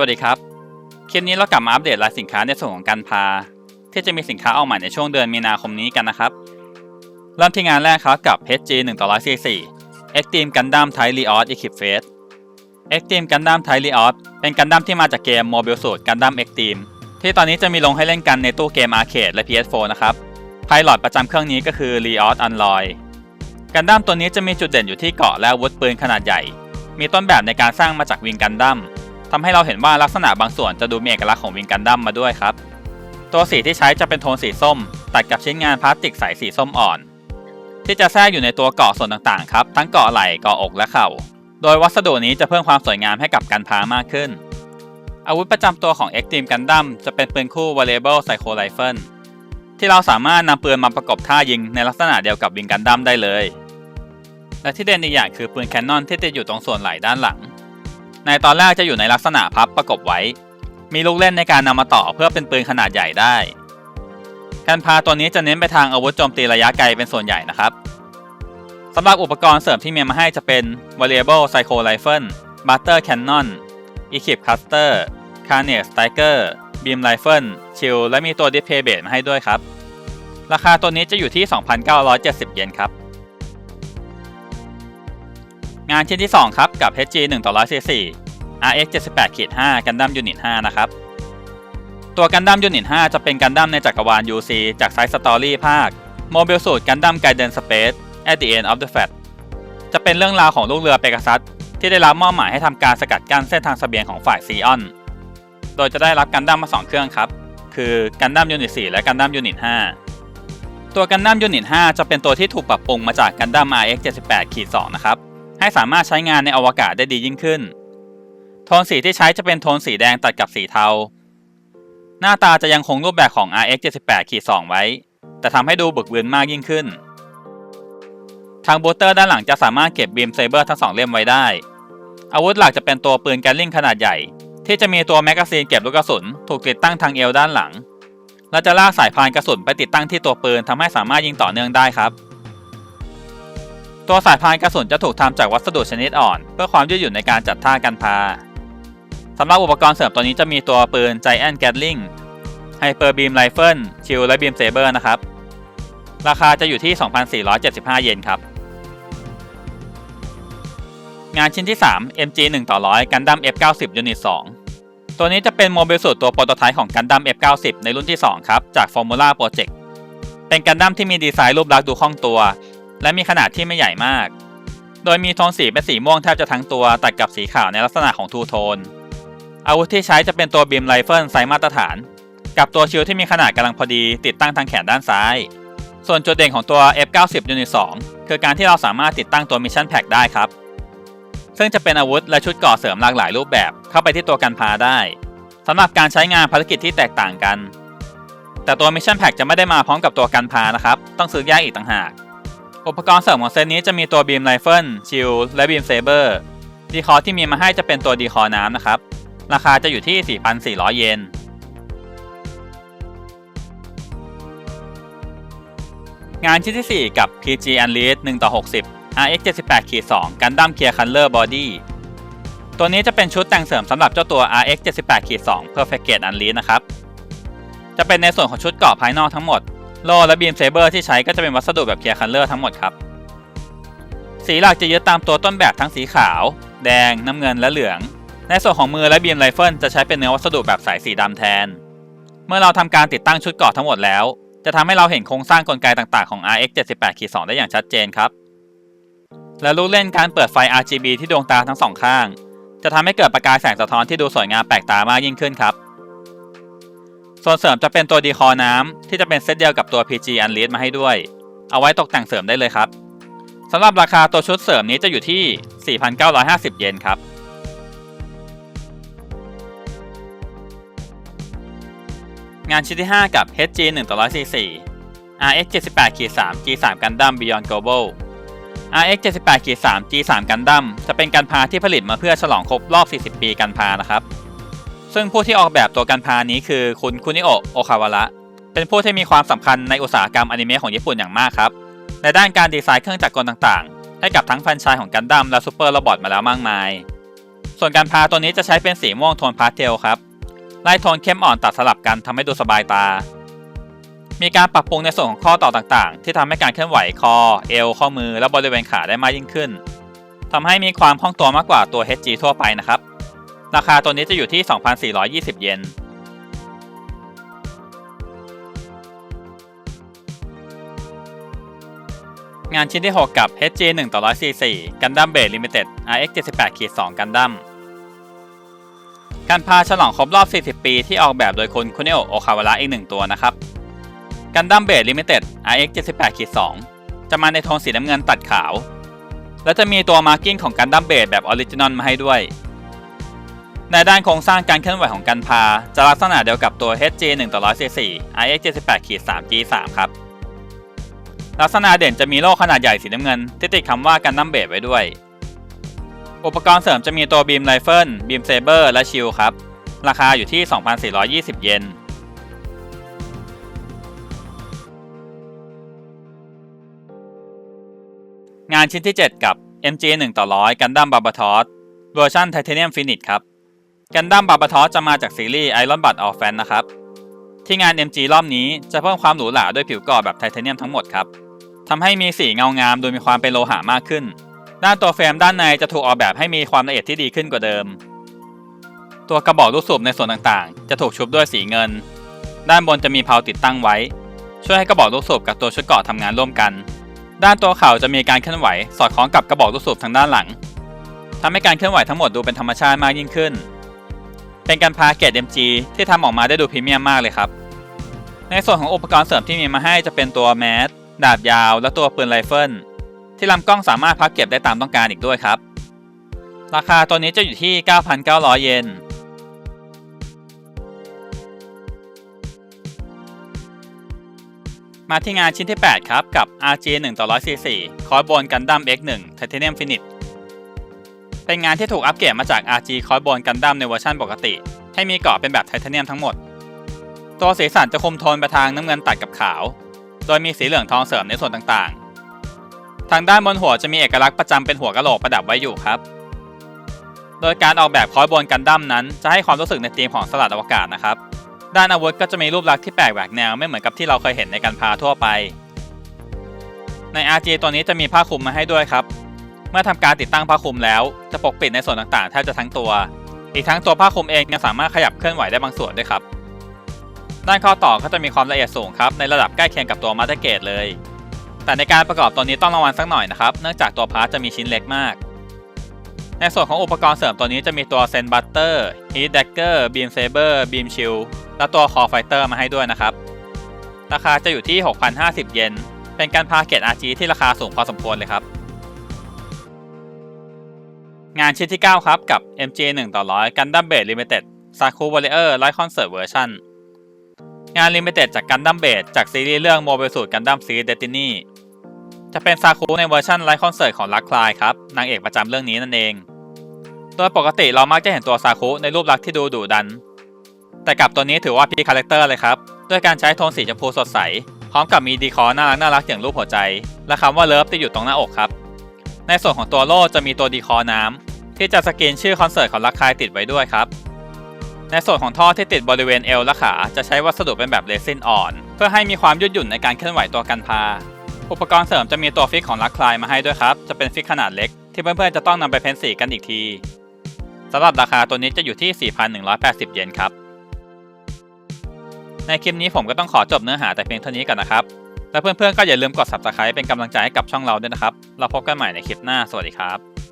วัสดีครับ คลิปนี้เรากลับมาอัปเดตรายสินค้าในส่วนของการพา ที่จะมีสินค้าออกใหม่ในช่วงเดือนมีนาคมนี้กันนะครับ เริ่มที่งานแรกครับกับ HG 1ต่อ144 Extreme Gundam Thai Riot Equip Face Extreme Gundam Thai Riot เป็นกันดั้มที่มาจากเกม Mobile Suit Gundam Extreme ที่ตอนนี้จะมีลงให้เล่นกันในตู้เกมอาร์เคดและ PS4 นะครับไพลอตประจำเครื่องนี้ก็คือ Riot Unloy กันดั้มตัวนี้จะมีจุดเด่นอยู่ที่เกาะและอาวุธปืนขนาดใหญ่ มีต้นแบบในการสร้างมาจากวิงกันดั้ม ทำให้เราเห็นว่าลักษณะบางส่วนจะดูมีเอกลักษณ์ของวิงกันดั้มมาด้วยครับ ตัวสีที่ใช้จะเป็นโทนสีส้ม ตัดกับชิ้นงานพลาสติกใสสีส้มอ่อน ที่จะแทรกอยู่ในตัวเกาะส่วนต่างๆครับ ทั้งเกาะไหล่เกาะอกและเข่า โดยวัสดุนี้จะเพิ่มความสวยงามให้กับกันพามากขึ้น อาวุธประจำตัวของ Extreme Gundam จะเป็นปืนคู่ Variable Psycho Rifle ที่เราสามารถนำปืนมาประกบท่ายิงในลักษณะเดียวกับวิงกันดั้มได้เลย และที่เด่นอีกอย่างคือปืนแคนนอนที่ติดอยู่ตรงส่วนไหล่ด้านหลัง ในตอนแรกจะอยู่ในลักษณะพับประกบไว้ มีลูกเล่นในการนำมาต่อเพื่อเป็นปืนขนาดใหญ่ได้ การพาตัวนี้จะเน้นไปทางอาวุธโจมตีระยะไกลเป็นส่วนใหญ่นะครับสำหรับอุปกรณ์เสริมที่เมียมาให้จะเป็น Variable Psycho Rifle Butter Cannon Equip Cluster Carnage Striker Beam Rifle Shield และมีตัว Display Base มาให้ด้วยครับ ราคาตัวนี้จะอยู่ที่ 2,970 เยนครับ งานชิ้นที่ 2 ครับ กับ HG 1ต่อ144 RX 78ขีด5กันดั้มยูนิต5นะครับ ตัวกันดั้มยูนิต5จะเป็นกันดั้มในจักรวาล UC จากไซส์สตอรี่ภาค Mobile Suit Gundam Gaiden Space at the End of the Fat จะเป็นเรื่องราวของลูกเรือเปกัสซัสที่ได้รับมอบหมายให้ทำการสกัดกั้นเส้นทางเสบียงของฝ่ายซีออน โดยจะได้รับกันดั้มมา 2 เครื่องครับ คือกันดั้มยูนิต4และกันดั้มยูนิต5ตัวกันดั้มยูนิต5จะเป็นตัวที่ถูกปรับปรุงมาจากกันดั้ม RX 78ขีด2นะครับ ให้สามารถใช้งานในอวกาศได้ดียิ่งขึ้น โทนสีที่ใช้จะเป็นโทนสีแดงตัดกับสีเทา หน้าตาจะยังคงรูปแบบของ RX 78ขีด2ไว้ แต่ทำให้ดูบึกบึนมากยิ่งขึ้น ทางบูสเตอร์ด้านหลังจะสามารถเก็บบีมเซเบอร์ทั้งสองเล่มไว้ได้ อาวุธหลักจะเป็นตัวปืนแกลลิงขนาดใหญ่ ที่จะมีตัวแมกกาซีนเก็บลูกกระสุน ถูกติดตั้งทางเอวด้านหลังและจะลากสายพานกระสุนไปติดตั้งที่ตัวปืนทำให้สามารถยิงต่อเนื่องได้ครับ ตัวสายพานกระสุนจะถูกทำจากวัสดุชนิดอ่อน เพื่อความยืดหยุ่นในการจัดท่ากันพาสำหรับอุปกรณ์เสริมตัวนี้จะมีตัวปืน Giant Gatling Hyper Beam Rifle ชิลและ Beam Saber นะครับ ราคาจะอยู่ที่ 2,475 เยนครับ งานชิ้นที่ 3 MG 1ต่อ100 Gundam F90 Unit 2 ตัวนี้จะเป็นโมบิลสูตรตัวโปรโตไทป์ของ Gundam F90 ในรุ่นที่ 2 ครับ จาก Formula Project เป็นกันดั้มที่มีดีไซน์รูปลักษณ์ดูคล่องตัว และมีขนาดที่ไม่ใหญ่มาก โดยมีโทนสีเป็นสีม่วงแทบจะทั้งตัวตัดกับสีขาวในลักษณะของทูโทน อาวุธที่ใช้จะเป็นตัวบีมไรเฟิลไซส์มาตรฐาน กับตัวชิลที่มีขนาดกำลังพอดีติดตั้งทางแขนด้านซ้าย ส่วนจุดเด่นของตัว F90 Unit 2คือการที่เราสามารถติดตั้งตัวมิชชั่นแพ็กได้ครับ ซึ่งจะเป็นอาวุธและชุดกราะเสริมหลากหลายรูปแบบเข้าไปที่ตัวกันพาได้สำหรับการใช้งานภารกิจที่แตกต่างกัน แต่ตัวมิชชั่นแพ็กจะไม่ได้มาพร้อมกับตัวกันพานะครับ ต้องซื้อแยกอีกต่างหาก อุปกรณ์เสริมของเซตนี้จะมีตัวบีมไรเฟิลชิลและบีมเซเบอร์ดีคอที่มีมาให้จะเป็นตัวดีคอน้ำนะครับ ราคาจะอยู่ที่ 4,400 เยนงานชิ้นที่ 4 กับ PG Unleashed 1ต่อ60 RX 78ขีด2 Gundam Clear Color Body ตัวนี้จะเป็นชุดแต่งเสริมสำหรับเจ้าตัว RX 78ขีด2 Perfect Gate Unleashed นะครับ จะเป็นในส่วนของชุดเกราะภายนอกทั้งหมด โล่และบีมเซเบอร์ที่ใช้ก็จะเป็นวัสดุแบบเคียร์คัลเลอร์ทั้งหมดครับ สีหลักจะยึดตามตัวต้นแบบทั้งสีขาว แดง น้ำเงินและเหลือง ในส่วนของมือและบีมไรเฟิลจะใช้เป็นเนื้อวัสดุแบบสายสีดำแทน เมื่อเราทำการติดตั้งชุดเกราะทั้งหมดแล้ว จะทำให้เราเห็นโครงสร้างกลไกต่างๆของ RX 78 2ได้อย่างชัดเจนครับ และลูกเล่นการเปิดไฟ RGB ที่ดวงตาทั้งสองข้าง จะทำให้เกิดประกายแสงสะท้อนที่ดูสวยงามแปลกตามากยิ่งขึ้นครับ ส่วนเสริมจะเป็นตัวดีคอน้ำที่จะเป็นเซตเดียวกับตัว PG Unleashed มาให้ด้วย เอาไว้ตกแต่งเสริมได้เลยครับสำหรับราคาตัวชุดเสริมนี้จะอยู่ที่ 4,950 เยนครับงานชิ้นที่ 5 กับ HG 1ต่อ144 RX 78ขีด3 G3 Gundam Beyond Global RX 78ขีด3 G3 Gundam จะเป็นการพาที่ผลิตมาเพื่อฉลองครบรอบ 40 ปีการพานะครับ ซึ่งผู้ที่ออกแบบตัวกันพานี้คือคุณคุนิโอะโอคาวาระเป็นผู้ที่มีความสำคัญในอุตสาหกรรมอนิเมะของญี่ปุ่นอย่างมากครับ ในด้านการดีไซน์เครื่องจักรกลต่างๆ ให้กับทั้งแฟรนไชส์ของกันดั้มและซูเปอร์โรบอทมาแล้วมากมาย ส่วนการพาตัวนี้จะใช้เป็นสีม่วงโทนพาสเทลครับไล่โทนเข้มอ่อนตัดสลับกันทำให้ดูสบายตา มีการปรับปรุงในส่วนของข้อต่อต่างๆ ที่ทำให้การเคลื่อนไหวคอ เอว ข้อมือและบริเวณขาได้มากยิ่งขึ้นทำให้มีความคล่องตัวมากกว่าตัว HG ทั่วไปนะครับ ราคาตัวนี้จะอยู่ที่ 2,420 เยน งานชิ้นที่ 6 กับ HG 1ต่อ144 Gundam Blade Limited RX 78 2 Gundam การพาฉลองครบรอบ 40 ปีที่ออกแบบโดยคุณคุเนโอโอคาวาระอีกหนึ่งตัวนะครับ Gundam Blade Limited RX 78 2 จะมาในโทนสีน้ำเงินตัดขาว และจะมีตัวมาร์กิ้งของ Gundam Blade แบบออริจินอลมาให้ด้วย ในด้านโครงสร้างการเคลื่อนไหวของกันพา จะลักษณะเดียวกับตัว HG 1ต่อ144 RX 78 3 G3 ครับ ลักษณะเด่นจะมีโล่ขนาดใหญ่สีน้ำเงิน ที่ติดคำว่ากันดั้มเบดไว้ด้วย อุปกรณ์เสริมจะมีตัวบีมไรเฟิลบีมเซเบอร์และชิลครับ ราคาอยู่ที่ 2,420 เยนงานชิ้นที่ 7 กับ MG 1ต่อ100กันดั้มบาบาทอสเวอร์ชันไทเทเนียมฟินิชครับ กันดั้มบาบาทอสจะมาจากซีรีส์ไอรอนบัตออฟแฟนนะครับ ที่งาน MG รอบนี้จะเพิ่มความหรูหราด้วยผิวก่อแบบไทเทเนียมทั้งหมดครับทำให้มีสีเงางามโดยมีความเป็นโลหะมากขึ้น ด้านตัวเฟรมด้านในจะถูกออกแบบให้มีความละเอียดที่ดีขึ้นกว่าเดิม ตัวกระบอกลูกสูบในส่วนต่างๆ จะถูกชุบด้วยสีเงิน ด้านบนจะมีเพลาติดตั้งไว้ ช่วยให้กระบอกลูกสูบกับตัวชุดเกาะทำงานร่วมกัน ด้านตัวเข่าจะมีการเคลื่อนไหว สอดคล้องกับกระบอกลูกสูบทางด้านหลังทำให้การเคลื่อนไหวทั้งหมดดูเป็นธรรมชาติมากยิ่งขึ้น เป็นการพาเกต MG ที่ทำออกมาได้ดูพรีเมียมมากเลยครับ ในส่วนของอุปกรณ์เสริมที่มีมาให้จะเป็นตัวแมสดาบยาว และตัวปืนไรเฟิลที่ลำกล้องสามารถพับเก็บได้ตามต้องการอีกด้วยครับ ราคาตัวนี้จะอยู่ที่ 9,900 เยนมาที่งานชิ้นที่ 8 ครับ กับ RG 1ต่อ144 คอร์บอนกันดั้ม X1 Titanium Finish เป็นงานที่ถูกอัปเกรดมาจาก RG คอร์บอนกันดั้มในเวอร์ชันปกติ ให้มีเกราะเป็นแบบไทเทเนียมทั้งหมด ตัวสีสันจะคุมโทนไปทางน้ำเงินตัดกับขาว โดยมีสีเหลืองทองเสริมในส่วนต่างๆ ทางด้านบนหัวจะมีเอกลักษณ์ประจำเป็นหัวกะโหลกประดับไว้อยู่ครับ โดยการออกแบบคอยบนกันดั้มนั้น จะให้ความรู้สึกในธีมของสลัดอวกาศนะครับ ด้านอาวุธก็จะมีรูปลักษณ์ที่แปลกแหวกแนวไม่เหมือนกับที่เราเคยเห็นในการพาทั่วไป ใน RG ตัวนี้จะมีผ้าคลุมมาให้ด้วยครับ เมื่อทำการติดตั้งผ้าคลุมแล้ว จะปกปิดในส่วนต่างๆแทบจะทั้งตัว อีกทั้งตัวผ้าคลุมเองยังสามารถขยับเคลื่อนไหวได้บางส่วนด้วยครับ ด้านข้อต่อก็จะมีความละเอียดสูงครับในระดับใกล้เคียงกับตัวมาสเตอร์เกตเลย แต่ในการประกอบตัวนี้ต้องระวังสักหน่อยนะครับ เนื่องจากตัวพาร์ทจะมีชิ้นเล็กมาก ในส่วนของอุปกรณ์เสริมตัวนี้จะมีตัวเซนบัตเตอร์ฮีทแดกเกอร์บีมเซเบอร์บีมชิลและตัวคอไฟเตอร์มาให้ด้วยนะครับ ราคาจะอยู่ที่ 6,050 เยน เป็นการพาเกต RG ที่ราคาสูงพอสมควรเลยครับ งานชิ้นที่ 9 ครับ กับ MG 1ต่อ100 Gundam Blade Limited Saku Warrior Light Concert Version งาน Limited จาก Gundam Blade จากซีรีส์เรื่อง Mobile Suit Gundam Series Destiny จะเป็นซาคุในเวอร์ชันไลฟ์คอนเสิร์ตของลักคลายครับ นางเอกประจำเรื่องนี้นั่นเอง โดยปกติเรามักจะเห็นตัวซาคุในรูปลักษณ์ที่ดูดุดัน แต่กับตัวนี้ถือว่าพีคาแรคเตอร์เลยครับ ด้วยการใช้โทนสีชมพูสดใส พร้อมกับมีดีคอร์น่ารักน่ารักอย่างรูปหัวใจ และคำว่าเลิฟติดอยู่ตรงหน้าอกครับ ในส่วนของตัวโล่จะมีตัวดีคอน้ำ ที่จะสกรีนชื่อคอนเสิร์ตของลักคายติดไว้ด้วยครับ ในส่วนของท่อที่ติดบริเวณเอวและขาจะใช้วัสดุเป็นแบบเรซินอ่อน เพื่อให้มีความยืดหยุ่นในการเคลื่อนไหวตัวกันพา อุปกรณ์เสริมจะมีตัวฟิกของลักคลายมาให้ด้วยครับ จะเป็นฟิกขนาดเล็กที่เพื่อนๆจะต้องนำไปเพ้นสีกันอีกทีสำหรับราคาตัวนี้จะอยู่ที่ 4,180 เยนครับ ในคลิปนี้ผมก็ต้องขอจบเนื้อหาแต่เพียงเท่านี้ก่อนนะครับ และเพื่อนๆก็อย่าลืมกด subscribe เป็นกำลังใจให้กับช่องเราด้วยนะครับ เราพบกันใหม่ในคลิปหน้า สวัสดีครับ